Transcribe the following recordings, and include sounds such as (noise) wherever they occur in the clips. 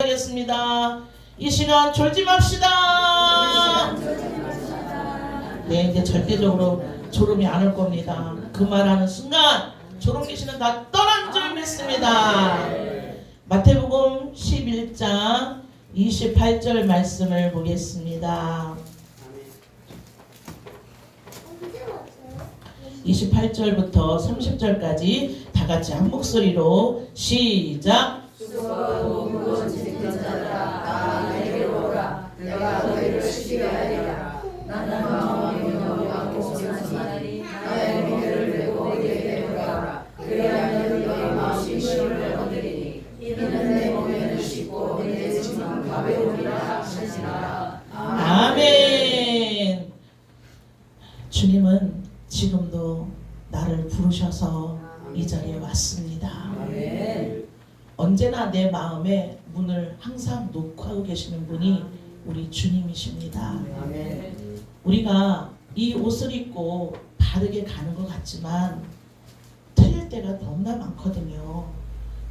하겠습니다. 이 시간 졸지 맙시다. 네, 이제 절대적으로 졸음이 안 올 겁니다. 그 말하는 순간 졸음 귀신은 다 떠난 줄 믿습니다. 마태복음 11장 28절 말씀을 보겠습니다. 28절부터 30절까지 다 같이 한 목소리로 시작. 아멘. 주님은 지금도 나를 부르셔서 이 자리에 왔습니다. 언제나 내 마음에 문을 항상 놓고 계시는 분이 우리 주님이십니다. 우리가 이 옷을 입고 바르게 가는 것 같지만 틀릴 때가 너무나 많거든요.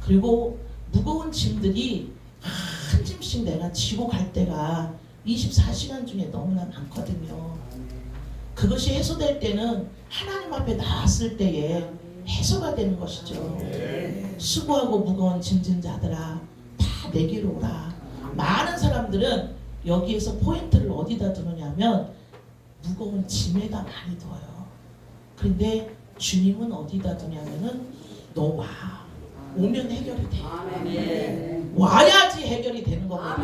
그리고 무거운 짐들이 한 짐씩 내가 지고 갈 때가 24시간 중에 너무나 많거든요. 그것이 해소될 때는 하나님 앞에 나왔을 때에 해소가 되는 것이죠. 수고하고 무거운 짐진 자들아 다 내게로 오라. 많은 사람들은 여기에서 포인트를 어디다 두느냐면 무거운 짐에다 많이 둬요. 근데 주님은 어디다 두냐면은 너 와. 오면 해결이 돼. 와야지 해결이 되는 겁니다.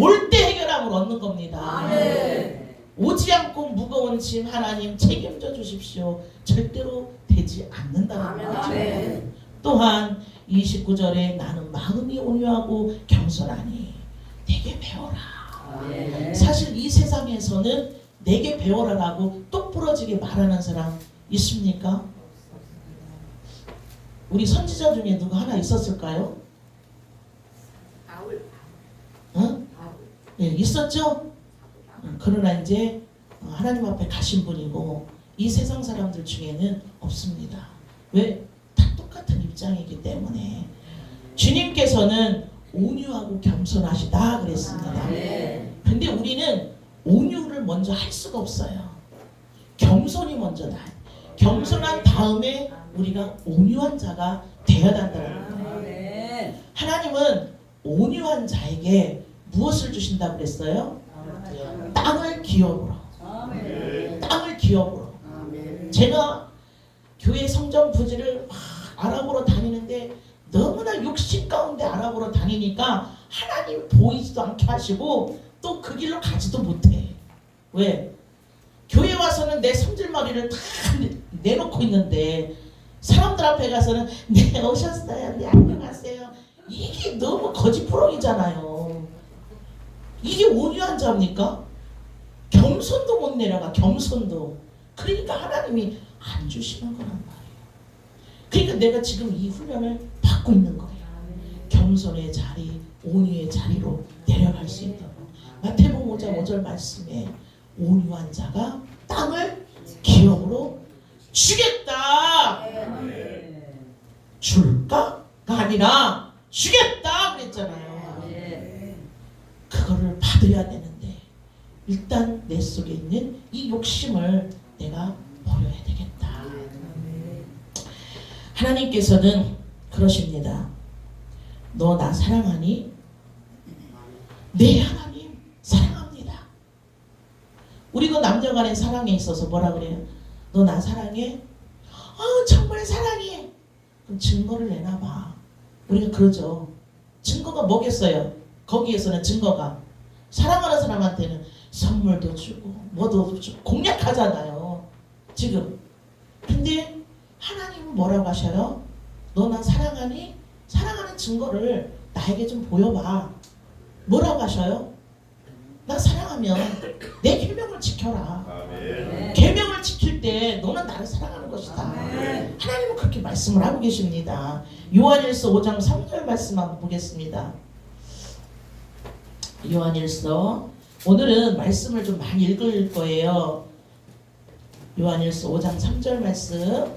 올 때 해결함을 얻는 겁니다. 오지 않고 무거운 짐 하나님 책임져 주십시오. 절대로 되지 않는다는 거죠. 또한 29절에 나는 마음이 온유하고 겸손하니 내게 배워라. 사실 이 세상에서는 내게 배워라라고 똑부러지게 말하는 사람 있습니까? 우리 선지자 중에 누가 하나 있었을까요? 어? 예, 있었죠? 어, 그러나 이제 어, 하나님 앞에 가신 분이고 이 세상 사람들 중에는 없습니다. 왜? 다 똑같은 입장이기 때문에 주님께서는 온유하고 겸손하시다 그랬습니다. 근데 우리는 온유를 먼저 할 수가 없어요. 겸손이 먼저다. 겸손한 다음에 우리가 온유한 자가 되어야 한다는 거예요. 하나님은 온유한 자에게 무엇을 주신다고 그랬어요? 땅을 기업으로. 땅을 기업으로. 제가 교회 성전 부지를 막 알아보러 다니는데 너무나 욕심 가운데 알아보러 다니니까 하나님 보이지도 않게 하시고 또 그 길로 가지도 못해. 왜? 교회 와서는 내 성질머리를 다 내놓고 있는데 사람들 앞에 가서는 (laughs) 네 오셨어요. 네 안녕하세요. 이게 너무 거짓부렁이잖아요. 이게 온유한 자입니까? 겸손도 못 내려가 겸손도. 그러니까 하나님이 안 주시는 거란 말이에요. 그러니까 내가 지금 이 훈련을 받고 있는 거예요. 겸손의 자리, 온유의 자리로 내려갈 수 있도록. 마태복음 5장 5절 말씀에 온유한 자가 땅을 기업으로 주겠다. 줄까가 아니라 주겠다 그랬잖아요. 그거를 받아야 되는데 일단 내 속에 있는 이 욕심을 내가 버려야 되겠다. 하나님께서는 그러십니다. 너 나 사랑하니? 네 하나님 사랑합니다. 우리도 남녀 간의 사랑에 있어서 뭐라 그래요? 너 나 사랑해? 어 정말 사랑해. 그럼 증거를 내놔봐. 우리가 그러죠. 증거가 뭐겠어요? 거기에서는 증거가 사랑하는 사람한테는 선물도 주고 뭐도 주고 공략하잖아요. 지금. 근데 하나님은 뭐라고 하셔요? 너나 사랑하니? 사랑하는 증거를 나에게 좀 보여봐. 뭐라고 하셔요? 나 사랑하면 내 계명을 지켜라. 계명을 지킬 때 너는 나를 사랑하는 것이다. 하나님은 그렇게 말씀을 하고 계십니다. 요한일서 5장 3절 말씀 한번 보겠습니다. 요한일서 오늘은 말씀을 좀 많이 읽을 거예요. 요한일서 5장 3절 말씀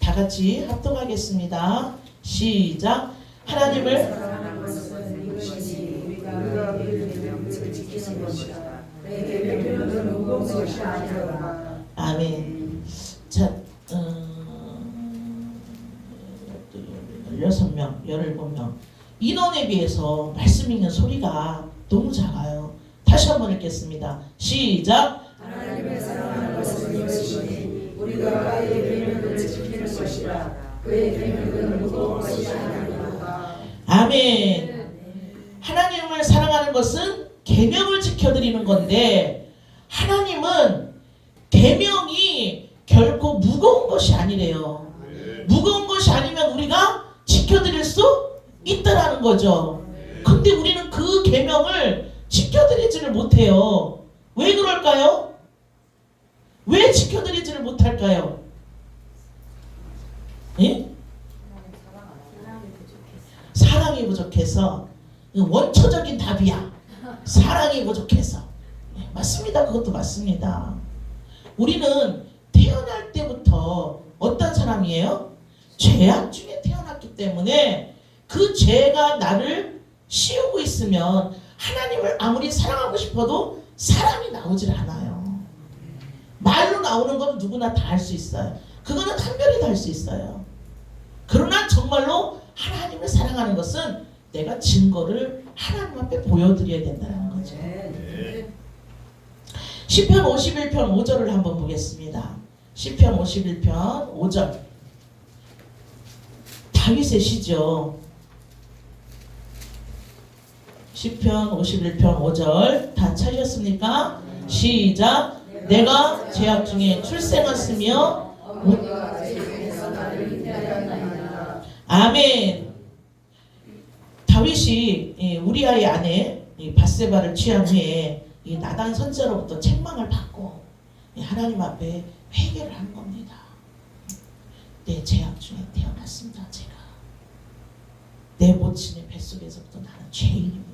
다 같이 합독하겠습니다. 시작. 하나님을 아멘. 자, 음, 16명, 17명. 인원에 비해서 말씀 있는 소리가 너무 작아요. 다시 한 번 읽겠습니다. 시작. 하나님의 사랑하는 것은 이것이니 우리가 그의 계명을 지키는 것이라 그의 계명은 무거운 것이 아니라 아멘. 하나님을 사랑하는 것은 계명을 지켜드리는 건데 하나님은 계명이 결코 무거운 것이 아니래요. 무거운 것이 아니면 우리가 지켜드릴 수 있다라는 거죠. 근데 우리는 그 계명을 지켜드리지를 못해요. 왜 그럴까요? 왜 지켜드리지를 못할까요? 예? 사랑이 부족해서 원초적인 답이야. 사랑이 부족해서. 네, 맞습니다. 그것도 맞습니다. 우리는 태어날 때부터 어떤 사람이에요? 죄악 중에 태어났기 때문에 그 죄가 나를 씌우고 있으면 하나님을 아무리 사랑하고 싶어도 사랑이 나오질 않아요. 말로 나오는 건 누구나 다 할 수 있어요. 그거는 한별이 다 할 수 있어요. 그러나 정말로 하나님을 사랑하는 것은 내가 증거를 하나님 앞에 보여드려야 된다는 거죠. 시편 51편 5절을 한번 보겠습니다. 시편 51편 5절. 다윗의 시죠. 시편 51편 5절 다 찾으셨습니까? 시작. 내가 죄악 중에 출생했으며 아멘. 다윗이 이 우리아의 아내 이 바세바를 취한 후에 이 나단 선지자로부터 책망을 받고 이 하나님 앞에 회개를 한 겁니다. 내 죄악 중에 태어났습니다. 제가 내 모친의 뱃속에서부터 나는 죄인입니다.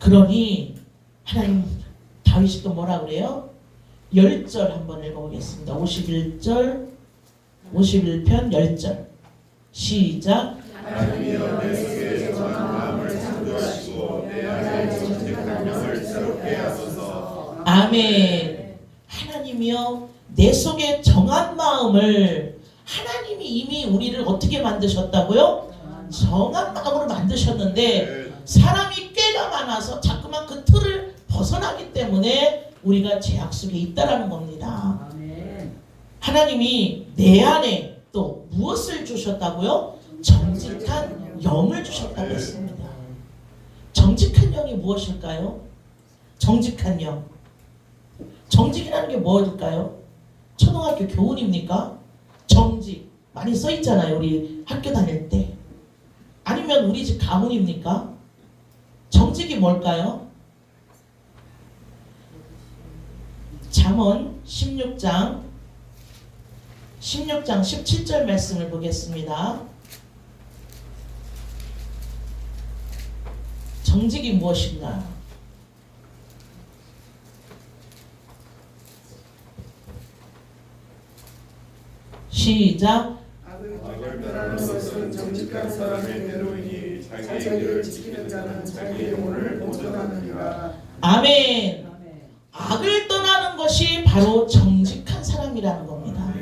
그러니 하나님 다윗이 또 뭐라 그래요? 열절 한번 읽어보겠습니다. 51절 51편 10절 시작 아멘 하나님이여 내 속에 정한 마음을 하나님이 이미 우리를 어떻게 만드셨다고요? 정한 마음으로 만드셨는데 사람 많아서 자꾸만 그 틀을 벗어나기 때문에 우리가 죄악 속에 있다라는 겁니다. 하나님이 내 안에 또 무엇을 주셨다고요? 정직한 영을 주셨다고 했습니다. 정직한 영이 무엇일까요? 정직한 영. 정직이라는 게 무엇일까요? 초등학교 교훈입니까? 정직. 많이 써 있잖아요. 우리 학교 다닐 때. 아니면 우리 집 가문입니까? 정직이 뭘까요? 잠언 16장 16장 17절 말씀을 보겠습니다. 정직이 무엇인가? 시작. 악을 떠나는 것은 정직한 사람의 대로이니 자기의 길을 지키는 자는 자기의 영혼을 보존하느니라 아멘. 악을 떠나는 것이 바로 정직한 사람이라는 겁니다.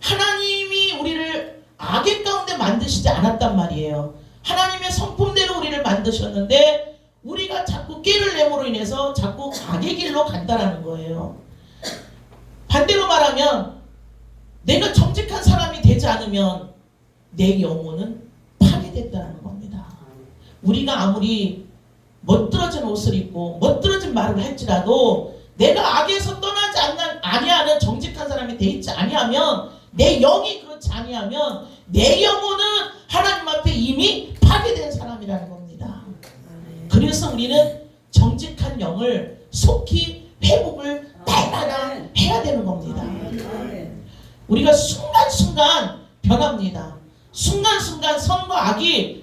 하나님이 우리를 악의 가운데 만드시지 않았단 말이에요. 하나님의 성품대로 우리를 만드셨는데 우리가 자꾸 깨를 내므로 인해서 자꾸 악의 길로 간다라는 거예요. 반대로 말하면 내가 정직한 사람이 되지 않으면 내 영혼은 파괴된다는 겁니다. 우리가 아무리 멋들어진 옷을 입고 멋들어진 말을 할지라도 내가 악에서 떠나지 않는 아니하는 정직한 사람이 돼 있지 아니하면 내 영이 그렇지 아니하면 내 영혼은 하나님 앞에 이미 파괴된 사람이라는 겁니다. 그래서 우리는 정직한 영을 속히 회복을 날마다 해야 되는 겁니다. 우리가 순간순간 변합니다. 순간순간 선과 악이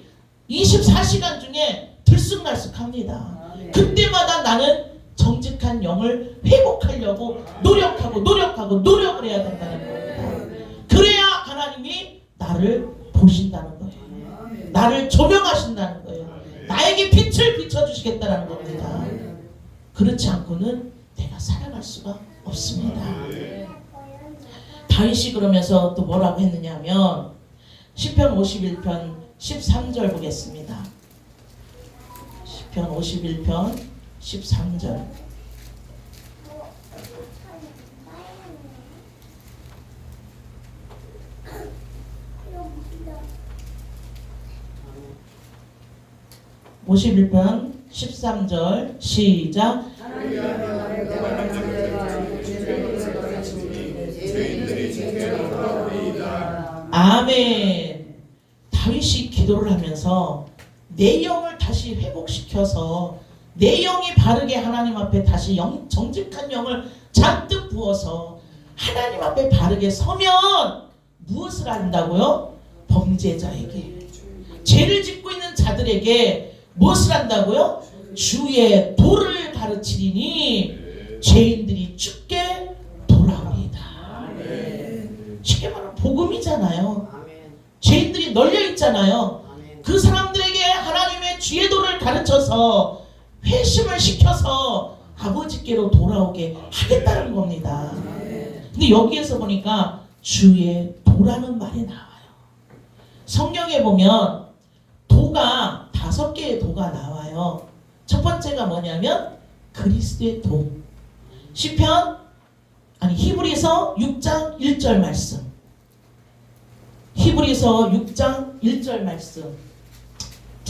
24시간 중에 들쑥날쑥합니다. 그때마다 나는 정직한 영을 회복하려고 노력하고 노력하고 노력을 해야 된다는 겁니다. 그래야 하나님이 나를 보신다는 거예요. 나를 조명하신다는 거예요. 나에게 빛을 비춰주시겠다는 겁니다. 그렇지 않고는 내가 살아갈 수가 없습니다. 다윗이 그러면서 또 뭐라고 했느냐면 시편 51편 13절 보겠습니다. 시편 51편 13절 (51편) 13절 시작 아멘. 다윗이 기도를 하면서 내 영을 다시 회복시켜서 내 영이 바르게 하나님 앞에 다시 영, 정직한 영을 잔뜩 부어서 하나님 앞에 바르게 서면 무엇을 한다고요? 범죄자에게 죄를 짓고 있는 자들에게 무엇을 한다고요? 주의 도를 가르치리니 죄인들이 죽게 돌아오리다. 쉽게 말하면 복음이잖아요. 죄인들이 널려 있잖아요. 그 하나님의 주의 도를 가르쳐서 회심을 시켜서 아버지께로 돌아오게 하겠다는 겁니다. 근데 여기에서 보니까 주의 도라는 말이 나와요. 성경에 보면 도가 다섯 개의 도가 나와요. 첫 번째가 뭐냐면 그리스도의 도. 시편 아니 히브리서 6장 1절 말씀. 히브리서 6장 1절 말씀.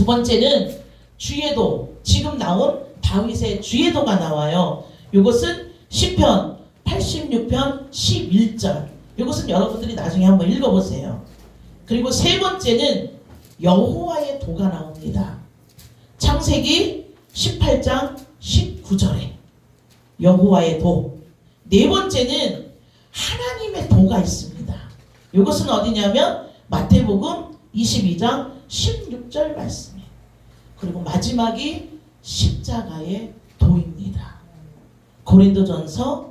두 번째는 주의도 지금 나온 다윗의 주의도가 나와요. 이것은 시편 86편 11절. 이것은 여러분들이 나중에 한번 읽어보세요. 그리고 세 번째는 여호와의 도가 나옵니다. 창세기 18장 19절에 여호와의 도. 네 번째는 하나님의 도가 있습니다. 이것은 어디냐면 마태복음 22장 16절 말씀이에요. 그리고 마지막이 십자가의 도입니다. 고린도전서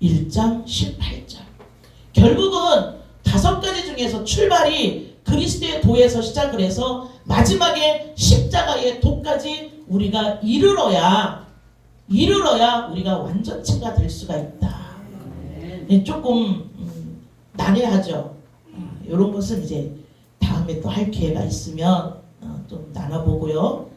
1장 18절. 결국은 다섯 가지 중에서 출발이 그리스도의 도에서 시작을 해서 마지막에 십자가의 도까지 우리가 이르러야 이르러야 우리가 완전체가 될 수가 있다. 네, 조금 음, 난해하죠. 이런 것은 이제 다음에 또 할 기회가 있으면 어, 좀 나눠보고요.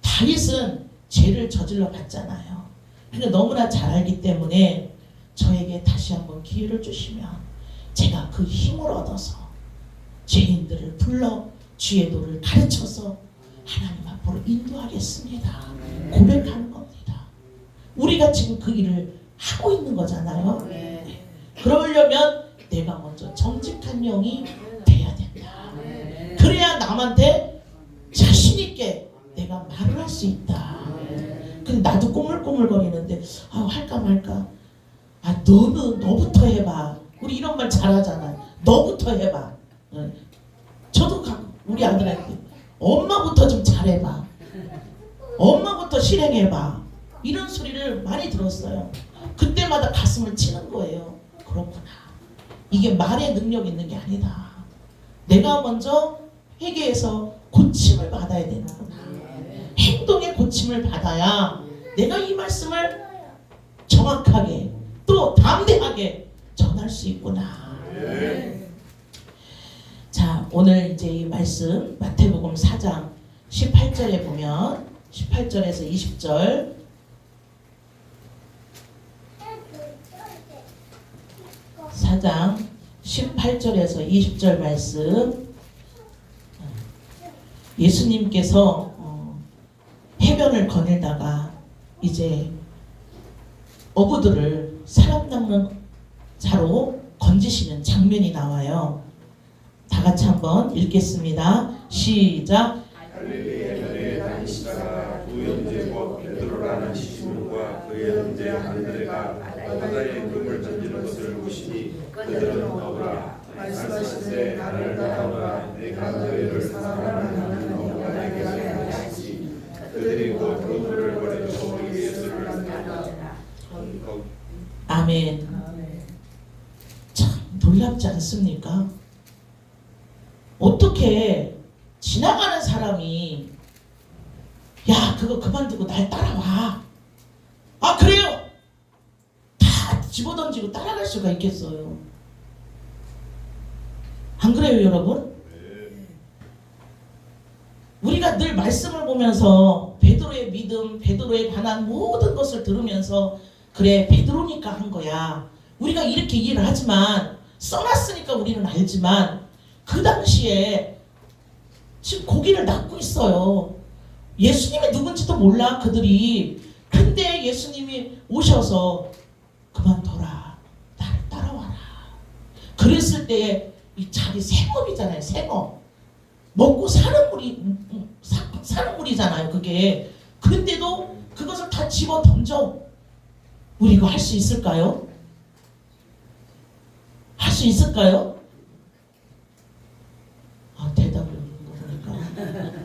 다윗은 죄를 저질러 갔잖아요. 그러니까 너무나 잘 알기 때문에 저에게 다시 한번 기회를 주시면 제가 그 힘을 얻어서 죄인들을 불러 주의 도를 가르쳐서 하나님 앞으로 인도하겠습니다. 고백하는 겁니다. 우리가 지금 그 일을 하고 있는 거잖아요. 그러려면 내가 먼저 정직한 영이 돼야 된다. 그래야 남한테 있게 내가 말을 할 수 있다. 근데 나도 꼬물꼬물거리는데 아 할까 말까. 아 너는 너부터 해봐. 우리 이런 말 잘하잖아. 너부터 해봐. 응. 저도 가, 우리 아들한테 엄마부터 좀 잘해봐. 엄마부터 실행해봐. 이런 소리를 많이 들었어요. 그때마다 가슴을 치는 거예요. 그렇구나. 이게 말의 능력 있는 게 아니다. 내가 먼저 회개해서 고침을 받아야 되는구나. 행동의 고침을 받아야 내가 이 말씀을 정확하게 또 담대하게 전할 수 있구나. 자, 오늘 이제 이 말씀 마태복음 4장 18절에 보면 18절에서 20절 4장 18절에서 20절 말씀 예수님께서 어, 해변을 거닐다가 이제 어부들을 사람 낚는 자로 건지시는 장면이 나와요. 다 같이 한번 읽겠습니다. 시작. 갈릴리의 별에 다니시다가 두 형제고 베드로라는 시몬과 그의 형제 안드레가 바다에 금을 던지는 것을 보시니 그들은 어부라 말씀하시되 나를 따라오라 내가 너희를 사랑하는 어부가 되게 하시지 그들이 곧 그물을 버리고 예수를 따라 아멘. 참 놀랍지 않습니까? 어떻게 지나가는 사람이 야 그거 그만두고 날 따라와. 아 그래요? 집어던지고 따라갈 수가 있겠어요. 안 그래요, 여러분? 우리가 늘 말씀을 보면서 베드로의 믿음, 베드로에 관한 모든 것을 들으면서 그래 베드로니까 한 거야. 우리가 이렇게 이해를 하지만 써놨으니까 우리는 알지만 그 당시에 지금 고기를 낚고 있어요. 예수님이 누군지도 몰라 그들이. 근데 예수님이 오셔서 그만둬라. 나를 따라와라. 그랬을 때 이 자기 생업이잖아요. 생업. 먹고 사는 물이 음, 음, 사, 사는 물이잖아요. 그게. 근데도 그것을 다 집어 던져. 우리 이거 할 수 있을까요? 할 수 있을까요? 아 대답을 없는 거 보니까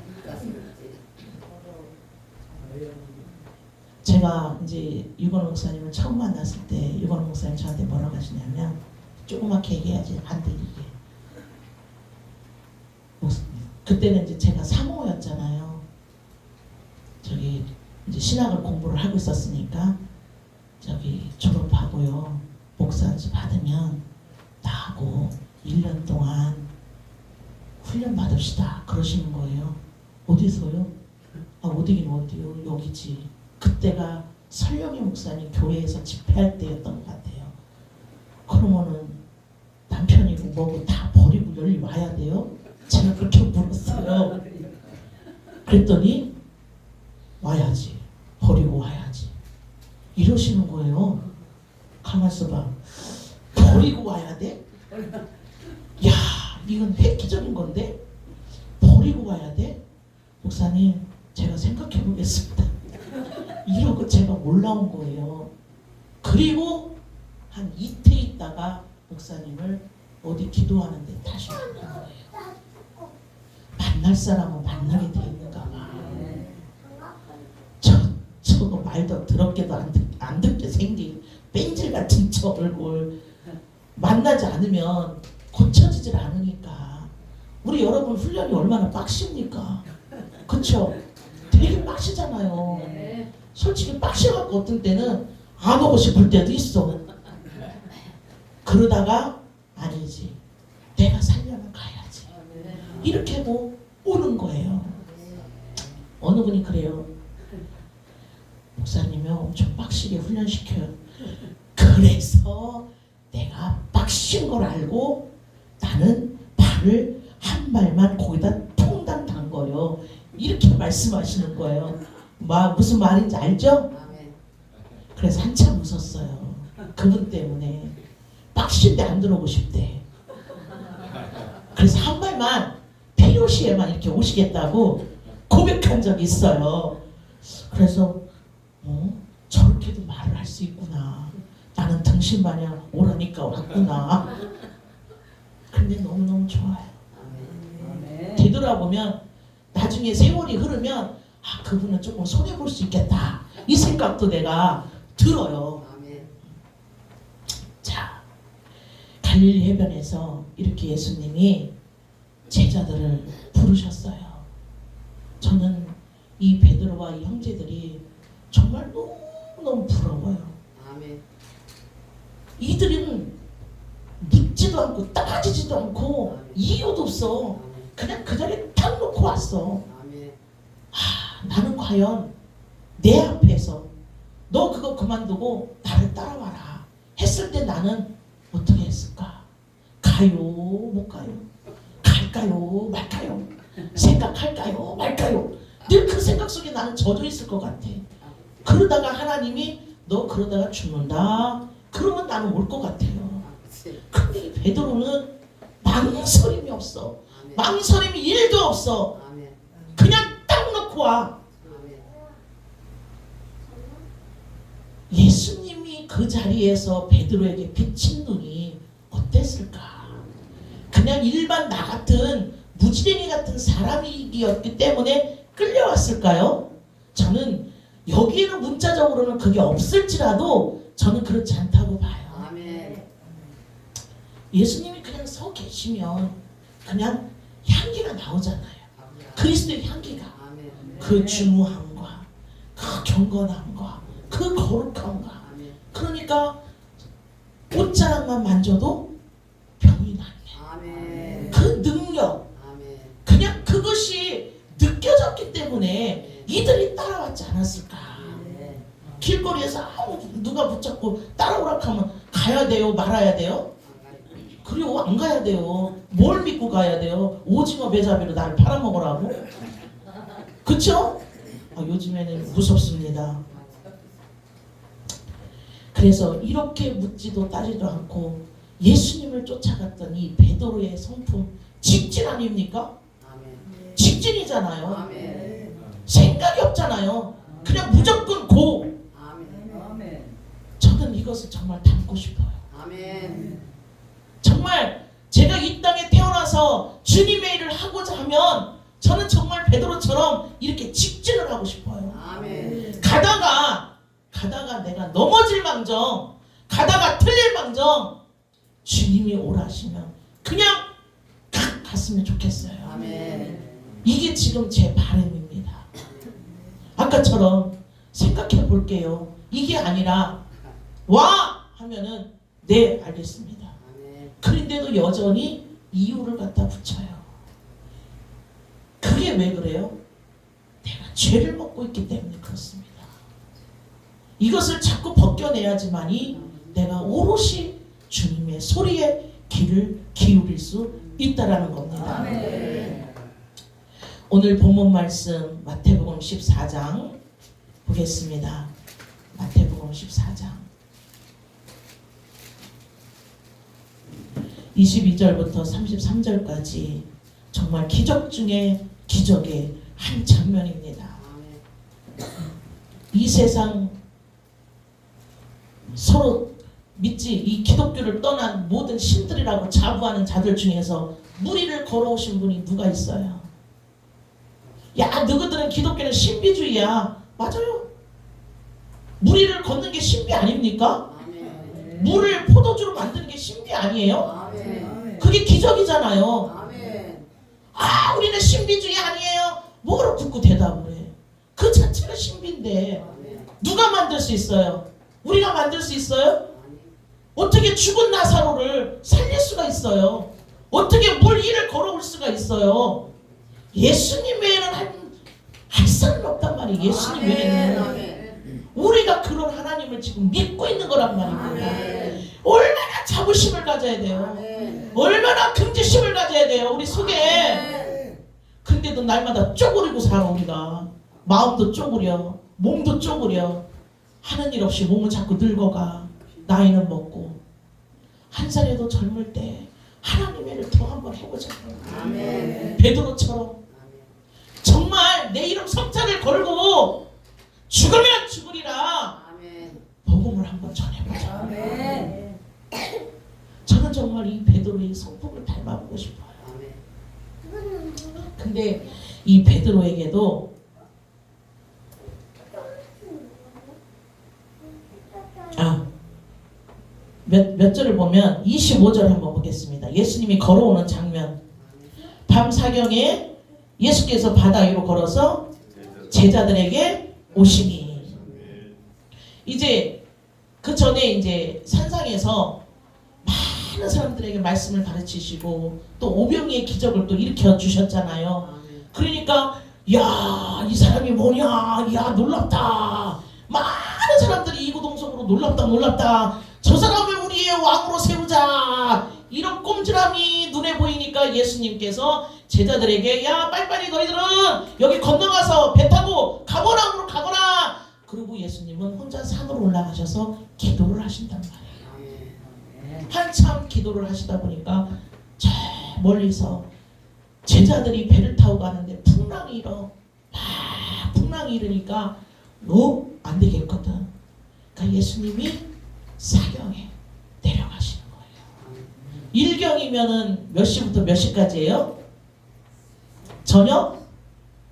제가 이제 유건 목사님을 처음 만났을 때 유건 목사님 저한테 뭐라고 하시냐면 조그맣게 얘기해야지 안 목- 그때는 이제 제가 사모였잖아요. 저기 이제 신학을 공부를 하고 있었으니까 저기 졸업하고요. 목사 안수 받으면 나하고 1년 동안 훈련 받읍시다. 그러시는 거예요. 어디서요? 아 어디긴 어디요? 여기지. 그때가 설령희 목사님 교회에서 집회할 때였던 것 같아요. 그러면은 남편이고 뭐고 다 버리고 여기 와야 돼요? 제가 그렇게 물었어요. 그랬더니 와야지. 버리고 와야지. 이러시는 거예요. 가만 있어 봐. 버리고 와야 돼? 야 이건 획기적인 건데? 버리고 와야 돼? 목사님 제가 생각해 보겠습니다. 이러고 제가 올라온 거예요. 그리고 한 이틀 있다가 목사님을 어디 기도하는데 다시 만난 거예요 만날 사람은 만나게 돼 있는가 봐. 저, 저거 말도 더럽게도 안, 듣, 안 듣게 생긴 뺀질 같은 저 얼굴. 만나지 않으면 고쳐지질 않으니까. 우리 여러분 훈련이 얼마나 빡십니까? 그쵸? 되게 빡시잖아요. 솔직히 빡셔갖고 어떤 때는 안 오고 싶을 때도 있어. 그러다가 아니지. 내가 살려면 가야지. 이렇게 뭐 오는 거예요 어느 분이 그래요 목사님이 엄청 빡시게 훈련시켜요 그래서 내가 빡신 걸 알고 나는 발을 한 발만 거기다 통당 담궈요. 이렇게 말씀하시는 거예요. 마, 무슨 말인지 알죠? 그래서 한참 웃었어요. 그분 때문에 빡신데 안 들어오고 싶대. 그래서 한 발만 필요시에만 이렇게 오시겠다고 고백한 적이 있어요. 그래서 어? 저렇게도 말을 할 수 있구나. 나는 등신 마냥 오라니까 왔구나. 근데 너무너무 좋아요. 되돌아보면 나중에 세월이 흐르면 아 그분은 조금 손해 볼 수 있겠다. 이 생각도 내가 들어요. 자 갈릴리 해변에서 이렇게 예수님이 제자들을 부르셨어요. 저는 이 베드로와 이 형제들이 정말 너무 너무 부러워요. 이들은 묻지도 않고 따지지도 않고 이유도 없어. 그냥 그 자리에 탁 놓고 왔어. 아, 나는 과연 내 앞에서 너 그거 그만두고 나를 따라와라 했을 때 나는 어떻게 했을까? 가요, 못 가요? 갈까요, 말까요? 생각할까요, 말까요? 늘 그 생각 속에 나는 젖어 있을 것 같아. 그러다가 하나님이 너 그러다가 죽는다. 그러면 나는 올 것 같아요. 근데 이 베드로는 망설임이 없어. 망설임이 일도 없어. 그냥 딱 놓고 와. 예수님이 그 자리에서 베드로에게 비친 눈이 어땠을까? 그냥 일반 나 같은 무지랭이 같은 사람이었기 때문에 끌려왔을까요? 저는 여기에는 문자적으로는 그게 없을지라도 저는 그렇지 않다고 봐요. 예수님이 그냥 서 계시면 그냥 향기가 나오잖아요. 그리스도의 향기가 그 중후함과 그 경건함과 그 거룩함과 그러니까 옷자락만 만져도. 아멘. 그 능력, 아멘. 그냥 그것이 느껴졌기 때문에 이들이 따라왔지 않았을까. 네. 길거리에서 아무 누가 붙잡고 따라오라 하면 가야 돼요, 말아야 돼요? 그리고 안 가야 돼요. 뭘 믿고 가야 돼요? 오징어 배잡이로 나를 팔아먹으라고? 그쵸? 아, 요즘에는 무섭습니다. 그래서 이렇게 묻지도 따지도 않고 예수님을 쫓아갔던 이 베드로의 성품 직진 아닙니까? 아멘. 직진이잖아요. 아멘. 생각이 없잖아요. 그냥 무조건 고. 아멘. 아멘. 저는 이것을 정말 담고 싶어요. 아멘. 정말 제가 이 땅에 태어나서 주님의 일을 하고자 하면 저는 정말 베드로처럼 이렇게 직진을 하고 싶어요. 아멘. 가다가 가다가 내가 넘어질 망정 가다가 틀릴 망정 주님이 오라 하시면 그냥 각 갔으면 좋겠어요. 아멘. 이게 지금 제 바람입니다. 아까처럼 생각해 볼게요. 이게 아니라 와 하면은 네 알겠습니다. 그런데도 여전히 이유를 갖다 붙여요. 그게 왜 그래요? 내가 죄를 먹고 있기 때문에 그렇습니다. 이것을 자꾸 벗겨내야지만이 내가 오롯이 주님의 소리에 귀를 기울일 수 있다라는 겁니다. 아멘. 오늘 본문 말씀 마태복음 14장 보겠습니다. 마태복음 14장 22절부터 33절까지 정말 기적 중에 기적의 한 장면입니다. 이 세상 서로 믿지 이 기독교를 떠난 모든 신들이라고 자부하는 자들 중에서 무리를 걸어오신 분이 누가 있어요? 야, 너희들은 기독교는 신비주의야. 맞아요. 무리를 걷는 게 신비 아닙니까? 물을 포도주로 만드는 게 신비 아니에요? 그게 기적이잖아요. 아, 우리는 신비주의 아니에요. 뭐로 굳고 대답을 해. 그 자체가 신비인데. 누가 만들 수 있어요? 우리가 만들 수 있어요? 어떻게 죽은 나사로를 살릴 수가 있어요? 어떻게 물 위를 걸어올 수가 있어요? 예수님 외에는 할, 할 사람이 없단 말이에요. 예수님. 외에는. 우리가 그런 하나님을 지금 믿고 있는 거란. 아멘. 얼마나 자부심을 가져야 돼요. 얼마나 긍지심을 가져야 돼요. 우리 속에. 근데도 날마다 쪼그리고 살아 우리가. 마음도 쪼그려. 몸도 쪼그려. 하는 일 없이 몸은 자꾸 늙어가. 나이는 먹고. 한 살에도 젊을 때 하나님의 일을 더 한번 해보자. 아멘. 베드로처럼 정말 내 이름 석자를 걸고 죽으면 죽으리라 아멘. 복음을 한번 전해보자. 아멘. 저는 정말 이 베드로의 성품을 닮아보고 싶어요. 아멘. 근데 이 베드로에게도 아, 몇, 몇 절을 보면 25절 한번 보겠습니다. 예수님이 걸어오는 장면. 밤 사경에 예수께서 바다 위로 걸어서 제자들에게 오시니. 이제 그 전에 이제 산상에서 많은 사람들에게 말씀을 가르치시고 또 오병이의 기적을 또 일으켜 주셨잖아요. 그러니까 야 이 사람이 뭐냐 야 놀랍다 많은 사람들이 이구동성으로 놀랍다 놀랍다 왕으로 세우자. 이런 꼼지람이 눈에 보이니까 예수님께서 제자들에게 야 빨리빨리 너희들은 여기 건너가서 배 타고 가보랑으로 가거라. 그리고 예수님은 혼자 산으로 올라가셔서 기도를 하신단 말이에요. 한참 기도를 하시다 보니까 저 멀리서 제자들이 배를 타고 가는데 풍랑이 일어. 막 풍랑이 일으니까 너안 되겠거든. 그러니까 예수님이 거예요 일경이면은 몇 시부터 몇 시까지예요? 저녁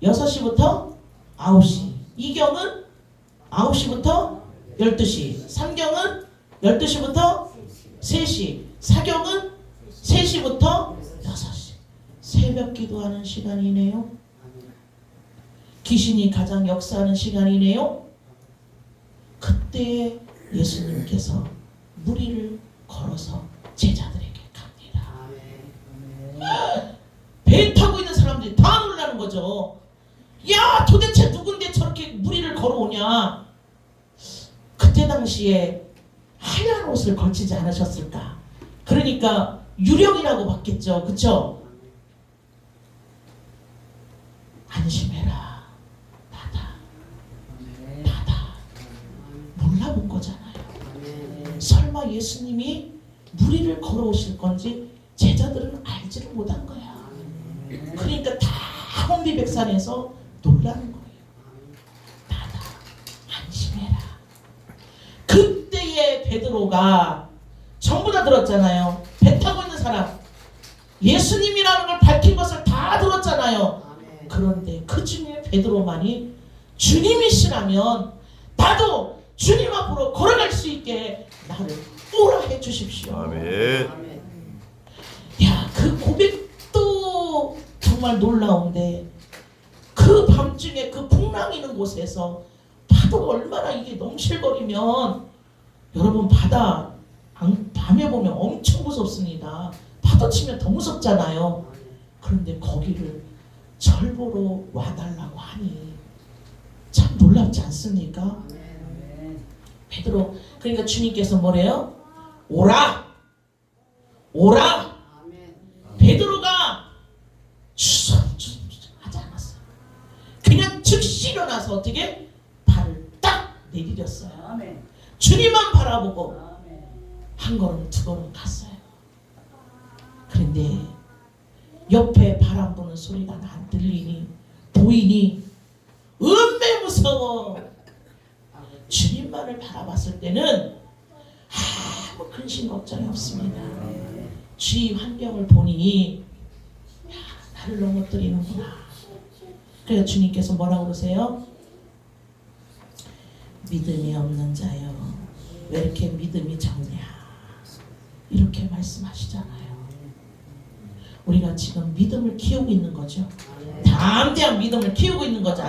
6시부터 9시. 이경은 9시부터 12시. 삼경은 12시부터 3시. 사경은 3시부터 6시. 새벽 기도하는 시간이네요. 귀신이 가장 역사하는 시간이네요. 그때 예수님께서 무리를 걸어서 제자들에게 갑니다. 배 타고 있는 사람들이 다 놀라는 거죠. 야 도대체 누군데 저렇게 무리를 걸어오냐. 그때 당시에 하얀 옷을 걸치지 않으셨을까. 그러니까 유령이라고 봤겠죠. 그쵸? 안심해라. 나다. 나다. 몰라본 거잖아요. 설마 예수님이 무리를 걸어오실 건지 제자들은 알지를 못한 거야. 그러니까 다 혼비백산에서 놀라는 거예요. 나다. 안심해라. 그때의 베드로가 전부 다 들었잖아요. 배 타고 있는 사람. 예수님이라는 걸 밝힌 것을 다 들었잖아요. 그런데 그 중에 베드로만이 주님이시라면 나도 주님 앞으로 걸어갈 수 있게 나를 오라 해 주십시오. 아멘. 야, 그 고백도 정말 놀라운데 그 밤중에 그 풍랑이는 곳에서 파도가 얼마나 이게 넘실거리면 여러분 바다 안- 밤에 보면 엄청 무섭습니다. 파도 치면 더 무섭잖아요. 그런데 거기를 절보러 와달라고 하니 참 놀랍지 않습니까? 베드로 그러니까 주님께서 뭐래요? 오라 오라 베드로가 주섬주섬 하지 않았어요. 일어나서 어떻게 발을 딱 내디뎠어요. 주님만 바라보고 한 걸음 두 걸음 갔어요. 그런데 옆에 바람 부는 소리가 난 들리니 보이니 음매 무서워. 주님만을 바라봤을 때는 아무 근심 걱정이 없습니다. 주위 환경을 보니 야, 나를 넘어뜨리는구나. 그래서 주님께서 뭐라고 그러세요? 믿음이 없는 자여 왜 이렇게 믿음이 적냐 이렇게 말씀하시잖아요. 우리가 지금 믿음을 키우고 있는 거죠. 담대한 믿음을 키우고 있는 거죠.